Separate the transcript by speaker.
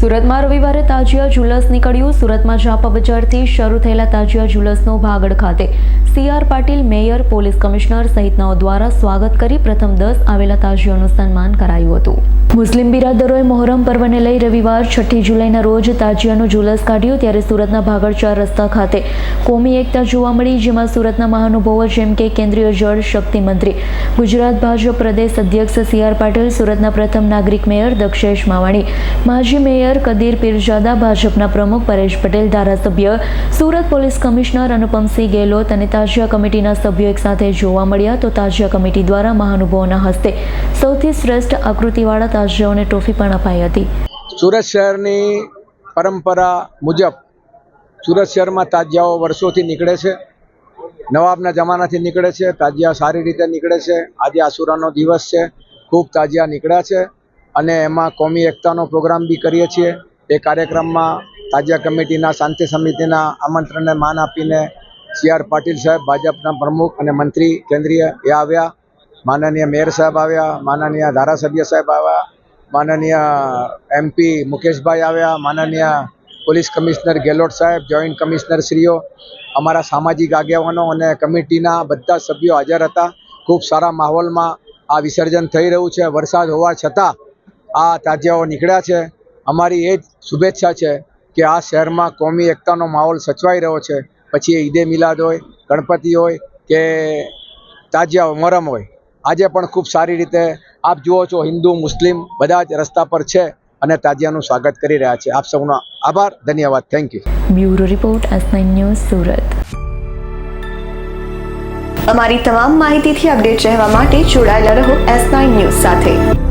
Speaker 1: સુરતમાં રવિવારે તાજિયા જુલસ નીકળ્યું. સુરતમાં ઝાપા બજારથી શરૂ થયેલા તાજિયા જુલસનો ભાગડ ખાતે C R Patil, mayor, police commissioner સહિતનાઓ દ્વારા સ્વાગત કરી પ્રથમ દસ આવેલા તાજિયાનું સન્માન કરાયું હતું. મુસ્લિમ બિરાદરોએ મોહરમ પર્વને લઈ રવિવાર છઠ્ઠી જુલાઈના રોજ તાજિયાનું જુલસ કાઢ્યું ત્યારે સુરતના ભાગળચાર રસ્તા ખાતે કોમી એકતા જોવા મળી, જેમાં સુરતના મહાનુભાવો જેમ કે કેન્દ્રીય જળ શક્તિ મંત્રી, ગુજરાત ભાજપ પ્રદેશ અધ્યક્ષ સીઆર પાટીલ, સુરતના પ્રથમ નાગરિક મેયર દક્ષેશ માવાણી, માજી મેયર કદીર પીરજાદા, ભાજપના પ્રમુખ પરેશ પટેલ, ધારાસભ્ય સુરત પોલીસ કમિશનર અનુપમસિંહ ગેહલોત અને તાજિયા કમિટીના સભ્યો એકસાથે જોવા મળ્યા તો તાજિયા કમિટી દ્વારા મહાનુભાવોના હસ્તે સૌથી શ્રેષ્ઠ આકૃતિવાળા તાજિયાઓને ટ્રોફી પણ અપાઈ હતી.
Speaker 2: સુરત શહેરની પરંપરા મુજબ સુરત શહેરમાં તાજિયાઓ વર્ષોથી નીકળે છે, નવાબના જમાનાથી નીકળે છે, તાજિયા સારી રીતે નીકળે છે, આજે આસુરાનો દિવસ છે, ખૂબ તાજિયા નીકળ્યા છે. અને એમાં કોમી એકતાનો પ્રોગ્રામ બી કરીએ છીએ. એ કાર્યક્રમમાં તાજિયા કમિટીના, શાંતિ સમિતિના આમંત્રણને માન આપીને સી આર પાટીલ સાહેબ, ભાજપના પ્રમુખ અને મંત્રી કેન્દ્રીય એ આવ્યા. માનનીય મેયર સાહેબ આવ્યા, માનનીય ધારાસભ્ય સાહેબ આવ્યા, માનનીય એમપી મુકેશભાઈ આવ્યા, માનનીય પોલીસ કમિશનર ગેહલોત સાહેબ, જોઈન્ટ કમિશનર શ્રીઓ, અમારા સામાજિક આગેવાનો અને કમિટીના બધા સભ્યો હાજર હતા. ખૂબ સારા માહોલમાં આ વિસર્જન થઈ રહ્યું છે. વરસાદ હોવા છતાં આ તાજિયાઓ નીકળ્યા છે. અમારી એ જ શુભેચ્છા છે કે આ શહેરમાં કોમી એકતાનો માહોલ સચવાઈ રહ્યો છે. પછી એ ઈદે મિલાદ હોય ગણપતિ હોય કે તાજિયા મરમ હોય. આજે પણ ખૂબ સારી રીતે આપ જુઓ છો હિન્દુ મુસ્લિમ બધા જ રસ્તા પર છે અને તાજિયાનું સ્વાગત કરી રહ્યા છે. આપ સૌનો આભાર ધન્યવાદ. Thank you
Speaker 1: bureau report S news Surat.
Speaker 3: અમારી તમામ માહિતીથી અપડેટ રહેવા માટે જોડાયેલા રહો એસ ન્યૂઝ સાથે.